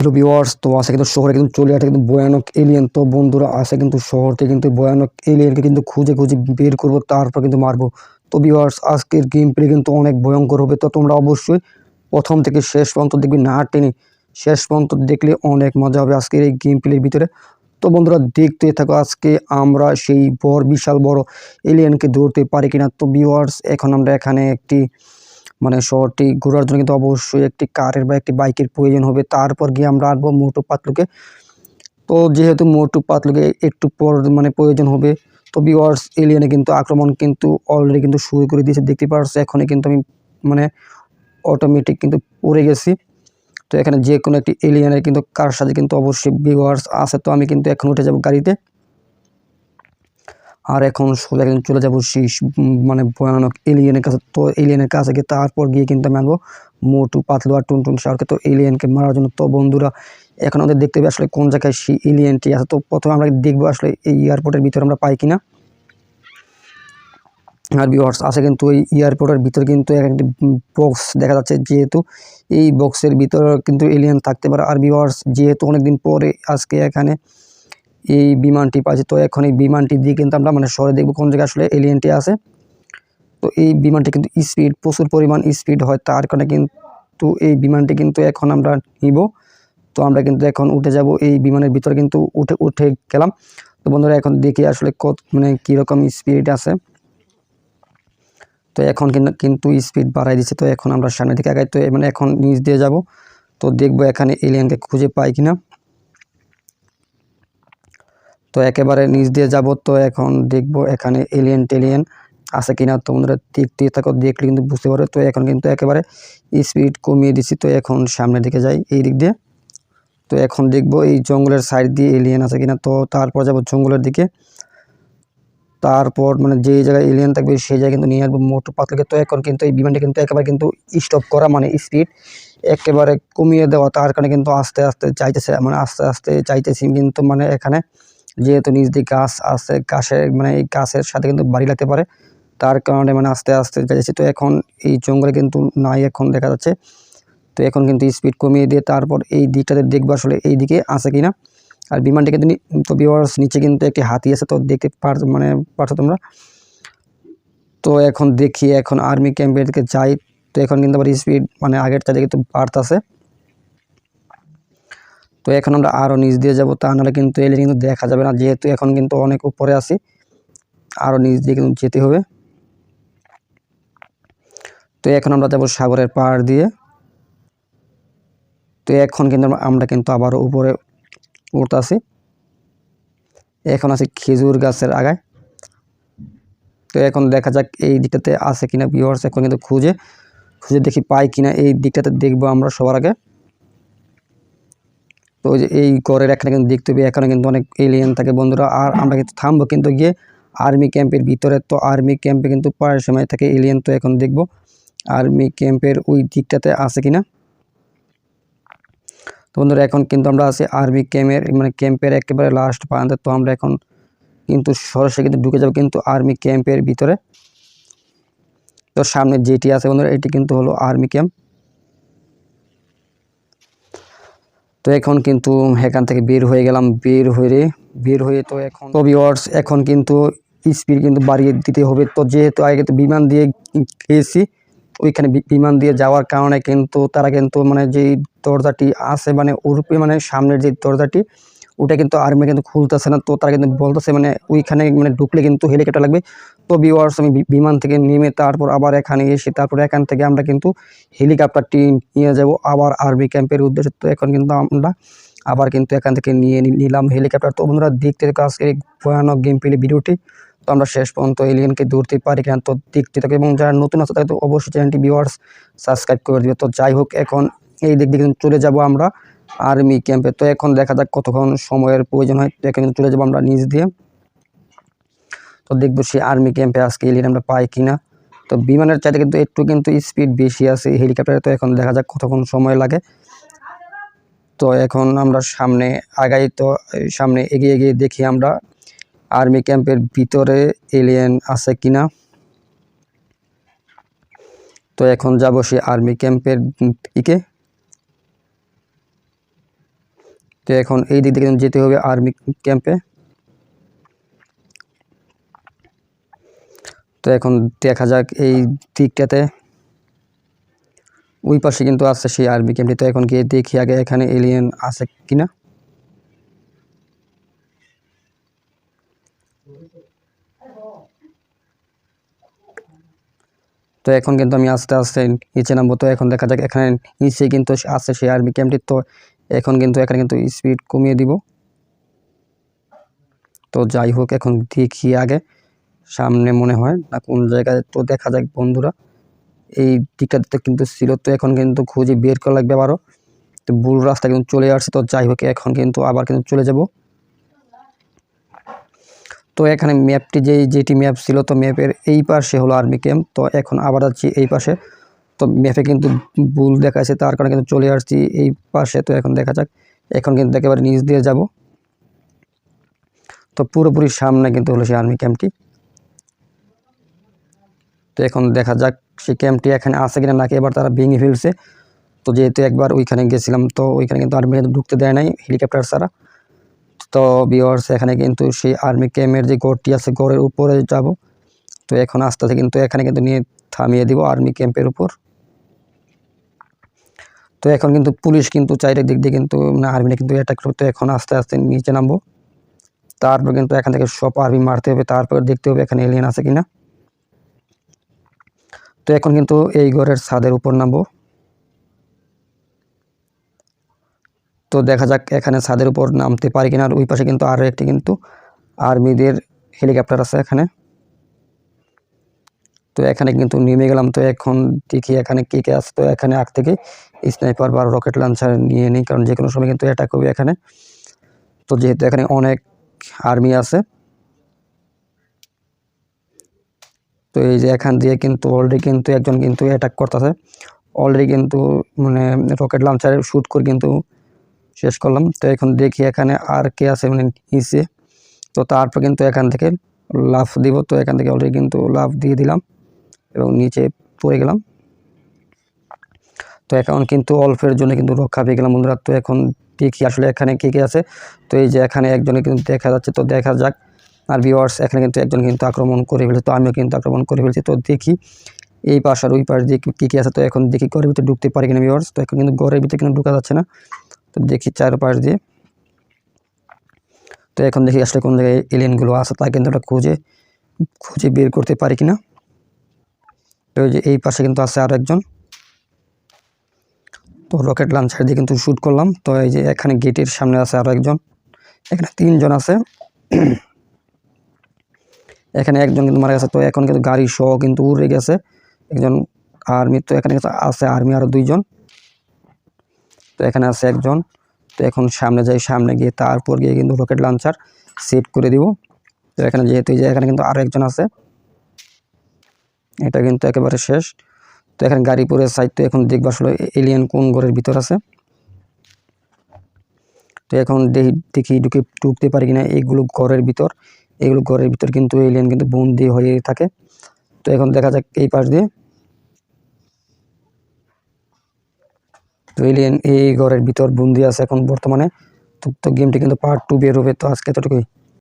Hello viewers তো আছে কিন্তু শহরে কিন্তু চলে আসে কিন্তু ভয়ানক এলিয়েন তো বন্ধুরা আসে কিন্তু শহর থেকে কিন্তু ভয়ানক এলিয়েনকে কিন্তু খুঁজে খুঁজে বের করব, তারপর কিন্তু মারবো। তো ভিওয়ার্স আজকের গেম প্লে কিন্তু অনেক ভয়ঙ্কর হবে, তো তোমরা অবশ্যই প্রথম থেকে শেষ পর্যন্ত দেখবি, না টেনে শেষ পর্যন্ত দেখলে অনেক মজা হবে আজকের এই গেম প্লের ভিতরে। তো বন্ধুরা, দেখতে থাকো আজকে আমরা সেই বড় বিশাল বড় এলিয়েনকে ধরতে পারি কিনা। তো ভিওয়ার্স এখন আমরা এখানে একটি মানে শহরটি ঘোরার জন্য কিন্তু অবশ্যই একটি কারের বা একটি বাইকের প্রয়োজন হবে। তারপর গিয়ে আমরা আসব মোটু পাতলুকে। তো যেহেতু মোটু পাতলুকে একটু পর মানে প্রয়োজন হবে, তো বিওয়ার্স এলিয়েনে কিন্তু আক্রমণ কিন্তু অলরেডি কিন্তু শুরু করে দিয়েছে। দেখতে পারছ, এখনই কিন্তু আমি মানে অটোমেটিক কিন্তু পড়ে গেছি। তো এখানে যে কোনো একটি এলিয়েনের কিন্তু কার সাথে কিন্তু অবশ্যই বিওয়ার্স আছে। তো আমি কিন্তু এখন উঠে যাব গাড়িতে। আর এখন সোজা কিন্তু চলে যাব সেই মানে ভয়ানক এলিয়েনের কাছে। তো এলিয়েনের কাছে গিয়ে তারপর গিয়ে কিন্তু আমি আনব মোটু পাতলু আর টুনটুন শাহরকে। তো এলিয়েনকে মারার জন্য তো বন্ধুরা, এখন আমাদের দেখতে হবে আসলে কোন জায়গায় সেই এলিয়েনটি আছে। তো প্রথমে আমরা দেখব আসলে এই এয়ারপোর্টের ভিতরে আমরা পাই কিনা। আর ভিউয়ার্স আছে কিন্তু এই এয়ারপোর্টের ভিতরে কিন্তু এক একটি বক্স দেখা যাচ্ছে। যেহেতু এই বক্সের ভিতরে কিন্তু এলিয়েন থাকতে পারে। আর ভিউয়ার্স যেহেতু অনেকদিন পরে আজকে এখানে এই বিমানটি পাচ্ছি। তো এখন এই বিমানটি দিয়ে কিন্তু আমরা মানে শহরে দেখব কোন জায়গায় আসলে এলিয়েনটি আছে। তো এই বিমানটি কিন্তু স্পিড প্রচুর পরিমাণ স্পিড হয়, তার কারণে কিন্তু এই বিমানটি কিন্তু এখন আমরা নিব। তো আমরা কিন্তু এখন উঠে যাব, এই বিমানের ভিতরে কিন্তু উঠে উঠে গেলাম। তো বন্ধুরা এখন দেখি আসলে কত মানে কীরকম স্পিড আছে। তো এখন কিন্তু কিন্তু স্পিড বাড়াই দিচ্ছে, তো এখন আমরা সামনের দিকে আগাই, তো মানে এখন নিচ দিয়ে যাব। তো দেখব এখানে এলিয়েনকে খুঁজে পাই কিনা। তো একেবারে নিচ দিয়ে যাব তো এখন দেখব এখানে এলিয়েন টেলিয়েন আছে কিনা। তো বন্ধুরা দেখতে থাকো, দেখলে কিন্তু বুঝতে পারো তো এখন কিন্তু একেবারে স্পিড কমিয়ে দিচ্ছি। তো এখন সামনের দিকে যাই, এই দিক দিয়ে। তো এখন দেখব এই জঙ্গলের সাইড দিয়ে এলিয়েন আছে কিনা। তো তারপর যাব জঙ্গলের দিকে। তারপর মানে যেই জায়গায় এলিয়েন থাকবে, সেই জায়গায় কিন্তু নিয়ে আসব মোটর পাতলাকে তো এখন কিন্তু এই বিমানটা কিন্তু একেবারে কিন্তু স্টপ করা মানে স্পিড একেবারে কমিয়ে দেওয়া। তার কারণে কিন্তু আস্তে আস্তে চাইতেছে মানে আস্তে আস্তে চাইতেছি কিন্তু মানে এখানে যেহেতু নিজ দিয়ে গাছ আছে গাছের মানে এই গাছের সাথে কিন্তু বাড়ি লাগতে পারে। তার কারণে মানে আস্তে আস্তে যাচ্ছে। তো এখন এই জঙ্গলে কিন্তু নাই এখন দেখা যাচ্ছে। তো এখন কিন্তু স্পিড কমিয়ে দিয়ে তারপর এই দিকটাতে দেখব আসলে এই দিকে আসে কিনা। আর বিমানটি কিন্তু তো বিওয়ার্স নিচে কিন্তু একটি হাতি আছে, তো দেখতে পার মানে পারছ তোমরা? তো এখন দেখি, এখন আর্মি ক্যাম্পের দিকে যাই। তো এখন কিন্তু আবার স্পিড মানে আগের চাইতে কিন্তু বাড়তেছে। তো এখন আমরা আরও নিচ দিয়ে যাব, তা নাহলে কিন্তু এলে কিন্তু দেখা যাবে না। যেহেতু এখন কিন্তু অনেক উপরে আছি আরও নিচ দিয়ে কিন্তু যেতে হবে। তো এখন আমরা যাব সাগরের পাহাড় দিয়ে। তো এখন কিন্তু আমরা- কিন্তু আবারও উপরে উঠতেছি। এখন আছে খেজুর গাছের আগায়। তো এখন দেখা যাক এই দিকটাতে আছে কিনা ভিউয়ার্স এখন কিন্তু খুঁজে খুঁজে দেখি পাই কিনা। এই দিকটাতে দেখব আমরা সবার আগে। তো ওই যে এই ঘরের এখানে কিন্তু দেখতে হবে, এখানে কিন্তু অনেক এলিয়েন থাকে। বন্ধুরা, আর আমরা কিন্তু থামবো কিন্তু গিয়ে আর্মি ক্যাম্পের ভিতরে। তো আর্মি ক্যাম্পে কিন্তু প্রায় সময় থাকে এলিয়েন তো এখন দেখব আর্মি ক্যাম্পের ওই দিকটাতে আছে কিনা। তো বন্ধুরা, এখন কিন্তু আমরা আছি আর্মি ক্যাম্পের মানে ক্যাম্পের একেবারে লাস্ট প্রান্তে। তো আমরা এখন কিন্তু সরাসরি কিন্তু ঢুকে যাব কিন্তু আর্মি ক্যাম্পের ভিতরে। তো সামনে যেটি আছে বন্ধুরা, এটি কিন্তু হলো আর্মি ক্যাম্প তো এখন কিন্তু এখান থেকে বের হয়ে গেলাম, বের হয়ে বের হয়ে তো এখন তো ভিওয়ার্স এখন কিন্তু স্পিড কিন্তু বাড়িয়ে দিতে হবে। তো যেহেতু আগে তো বিমান দিয়ে গিয়েছি ওইখানে বিমান দিয়ে যাওয়ার কারণে কিন্তু তারা কিন্তু মানে যেই দরজাটি আছে মানে ওরূপে মানে সামনের যে দরজাটি ওটা কিন্তু আর্মি কিন্তু খুলতেছে না, তো তারা কিন্তু বলতেছে মানে ওইখানে মানে ঢুকলে কিন্তু হেলিকপ্টার লাগবে। তো ভিউয়ার্স আমি বিমান থেকে নেমে তারপর আবার এখানে এসে, তারপর এখান থেকে আমরা কিন্তু হেলিকপ্টারটি নিয়ে যাব আবার আর্মি ক্যাম্পের উদ্দেশ্যে। তো এখন কিন্তু আমরা আবার কিন্তু এখান থেকে নিয়ে নিলাম হেলিকপ্টার তো বন্ধুরা, দেখতে এই ভয়ানক গেম প্লে ভিডিওটি। তো আমরা শেষ পর্যন্ত এলিয়েনকে ধরতে পারি কিনা, তো দেখতে থাকো। এবং যারা নতুন আছে, তারা তো অবশ্যই চ্যানেলটি ভিউয়ার্স সাবস্ক্রাইব করে দিবে। তো যাই হোক, এখন এই দিক দিয়ে চলে যাব আমরা। আর্মি ক্যাম্পে। তো এখন দেখা যাক কতক্ষণ সময়ের প্রয়োজন হয়। তো এখানে চলে যাব আমরা নিচ দিয়ে। তো দেখব সেই আর্মি ক্যাম্পে আজকে এলিয়েন আমরা পাই কিনা। তো বিমানের চাইতে কিন্তু একটু কিন্তু স্পিড বেশি আছে হেলিকপ্টারে তো এখন দেখা যাক কতক্ষণ সময় লাগে। তো এখন আমরা সামনে আগাই তো, সামনে এগিয়ে এগিয়ে দেখি আমরা আর্মি ক্যাম্পের ভিতরে এলিয়েন আছে কিনা। তো এখন যাব সেই আর্মি ক্যাম্পের দিকে। তো এখন এই দিক থেকে যেতে হবে আর্মি ক্যাম্পে। তো এখন দেখা যাক এই দিকটাতে। ওই পাশে কিন্তু আছে সেই আর্মি ক্যাম্পটি। তো এখন গিয়ে দেখি আগে এখানে এলিয়েন আছে কিনা। তো এখন কিন্তু আমি আস্তে আস্তে নিচে নামবো। তো এখন দেখা যাক এখানে নিচে কিন্তু আছে সেই আর্মি ক্যাম্পটি। তো এখন কিন্তু, এখানে কিন্তু স্পিড কমিয়ে দিব। তো যাই হোক, এখন দেখি আগে। সামনে মনে হয় না কোন জায়গায়, তো দেখা যাক বন্ধুরা। এই দিকটাতে কিন্তু ছিল, তো এখন কিন্তু খুঁজে বের করা লাগবে আবারও। তো ভুল রাস্তা কিন্তু চলে আসছে, তো যাই হোক, এখন কিন্তু আবার কিন্তু চলে যাব। তো এখানে ম্যাপটি যেই যেটি ম্যাপ ছিল, তো ম্যাপের এই পাশে হলো আর্মি ক্যাম্প তো এখন আবার যাচ্ছি এই পাশে। তো ম্যাপে কিন্তু ভুল দেখাচ্ছে তার কারণে কিন্তু চলে আসছি এই পাশে। তো এখন দেখা যাক, এখন কিন্তু একেবারে নিচ দিয়ে যাব। তো পুরোপুরি সামনে কিন্তু হলো সেই আর্মি ক্যাম্পটি তো এখন দেখা যাক সেই ক্যাম্পটি এখানে আছে কিনা, নাকি এবার তারা ভেঙে ফেলছে। তো যেহেতু একবার ওইখানে গেছিলাম, তো ওইখানে কিন্তু আর্মি ঢুকতে দেয় নাই হেলিকপ্টার ছাড়া। তো বিওয়ার্স এখানে কিন্তু সেই আর্মি ক্যাম্পের যে গড়টি আছে গড়ের উপরে যাব। তো এখন আস্তে আস্তে কিন্তু এখানে কিন্তু নিয়ে থামিয়ে দিব আর্মি ক্যাম্পের উপর। তো এখন কিন্তু পুলিশ কিন্তু চাইরে দিক দিয়ে কিন্তু না আর্মিটা কিন্তু অ্যাটাক করতে এখন আস্তে আস্তে নিচে নামবো। তারপর কিন্তু এখান থেকে সব আর্মি মারতে হবে। তারপর দেখতে হবে এখানে এলিয়েন আছে কিনা। তো এখন কিন্তু এই ঘরের ছাদের উপর নামবো। তো দেখা যাক এখানে ছাদের উপর নামতে পারি কিনা। আর ওই পাশে কিন্তু আরও একটি কিন্তু আর্মিদের হেলিকপ্টার আছে এখানে। তো এখানে কিন্তু নেমে গেলাম। তো এখন দেখি এখানে কে কে আছে। তো এখানে আগ থেকে স্নাইপার বা রকেট লঞ্চার নিয়ে নিই, কারণ যে কোনো সময় কিন্তু অ্যাটাক হবে এখানে। তো যেহেতু এখানে অনেক আর্মি আছে। তো এই যে এখান দিয়ে কিন্তু অলরেডি কিন্তু একজন কিন্তু অ্যাটাক করতেছে। অলরেডি কিন্তু মানে রকেট লঞ্চারে শ্যুট করে কিন্তু শেষ করলাম। তো এখন দেখি এখানে আর কে আছে মানে নিচে। তো তারপর কিন্তু এখান থেকে লাফ দিব। তো এখান থেকে অলরেডি কিন্তু লাফ দিয়ে দিলাম। এবং নিচে পড়ে গেলাম। তো এখন কিন্তু অল্পের জন্য কিন্তু রক্ষা পেয়ে গেলাম বন্ধুরা। তো এখন দেখি আসলে এখানে কে কে আছে। তো এই যে এখানে একজনে কিন্তু দেখা যাচ্ছে, তো দেখা যাক। আর ভিওয়ার্স এখানে কিন্তু একজন কিন্তু আক্রমণ করে ফেলেছে, তো আমিও কিন্তু আক্রমণ করে ফেলছি। তো দেখি এই পাশ আর ওই পাশ দিয়ে কী কী আছে। তো এখন দেখি ঘরের ভিতরে ঢুকতে পারি কিনা ভিওয়ার্স তো এখন কিন্তু ঘরের ভিতরে কিন্তু ঢুকা যাচ্ছে না। তো দেখি চারপাশ দিয়ে। তো এখন দেখি আসলে কোন জায়গায় এলিয়েনগুলো আছে, তা কিন্তু ওটা খুঁজে খুঁজে বের করতে পারি কিনা। যে এই পাশে কিন্তু আছে আর একজন। তো রকেট লঞ্চার দিয়ে কিন্তু শ্যুট করলাম। তো এই যে এখানে গেটের সামনে আছে আরও একজন। এখানে তিনজন আছে। এখানে একজন কিন্তু মারা গেছে। তো এখন কিন্তু গাড়ি সহ কিন্তু উড়ে গেছে। একজন আর্মি তো এখানে কিন্তু আছে আর্মি আরও দুইজন। তো এখানে আছে একজন। তো এখন সামনে যাই, সামনে গিয়ে তারপর গিয়ে কিন্তু রকেট লঞ্চার সেট করে দিব। তো এখানে যেহেতু যে এখানে কিন্তু আরও একজন আছে। এটা কিন্তু একেবারে শেষ। তো এখানে গাড়ি পরে সাইড তো এখন দেখব আসলে এলিয়েন কোন ঘরের ভিতর আছে। তো এখন দেখি ঢুকে ঢুকতে পারি কিনা এইগুলো ঘরের ভিতর। এগুলো ঘরের ভিতর কিন্তু এলিয়েন কিন্তু বন্দি হয়ে থাকে। তো এখন দেখা যাক এই পাশ দিয়ে। তো এলিয়েন এই ঘরের ভিতর বন্দি আছে এখন বর্তমানে। তো গেমটি কিন্তু পার্ট টু বের হবে। তো আজকে এতটুকুই।